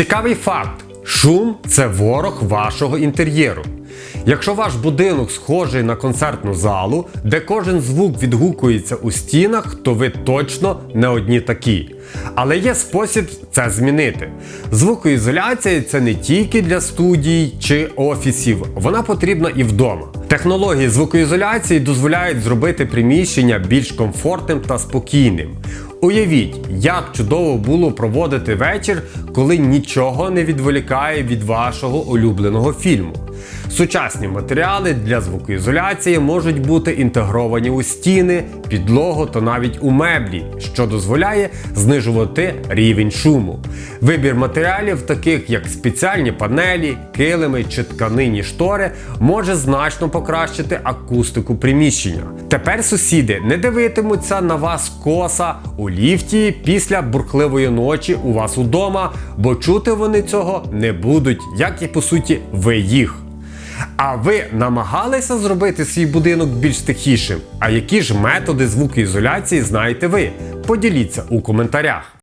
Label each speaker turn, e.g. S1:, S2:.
S1: Цікавий факт: шум це ворог вашого інтер'єру. Якщо ваш будинок схожий на концертну залу, де кожен звук відгукується у стінах, то ви точно не одні такі. Але є спосіб це змінити. Звукоізоляція це не тільки для студій чи офісів, вона потрібна і вдома. Технології звукоізоляції дозволяють зробити приміщення більш комфортним та спокійним. Уявіть, як чудово було проводити вечір, коли нічого не відволікає від вашого улюбленого фільму. Сучасні матеріали для звукоізоляції можуть бути інтегровані у стіни, підлогу та навіть у меблі, що дозволяє знижувати рівень шуму. Вибір матеріалів, таких як спеціальні панелі, килими чи тканині штори, може значно покращити акустику приміщення. Тепер сусіди не дивитимуться на вас коса у ліфті після бурхливої ночі у вас удома, бо чути вони цього не будуть, як і по суті ви їх. А ви намагалися зробити свій будинок більш тихішим? А які ж методи звукоізоляції знаєте ви? Поділіться у коментарях.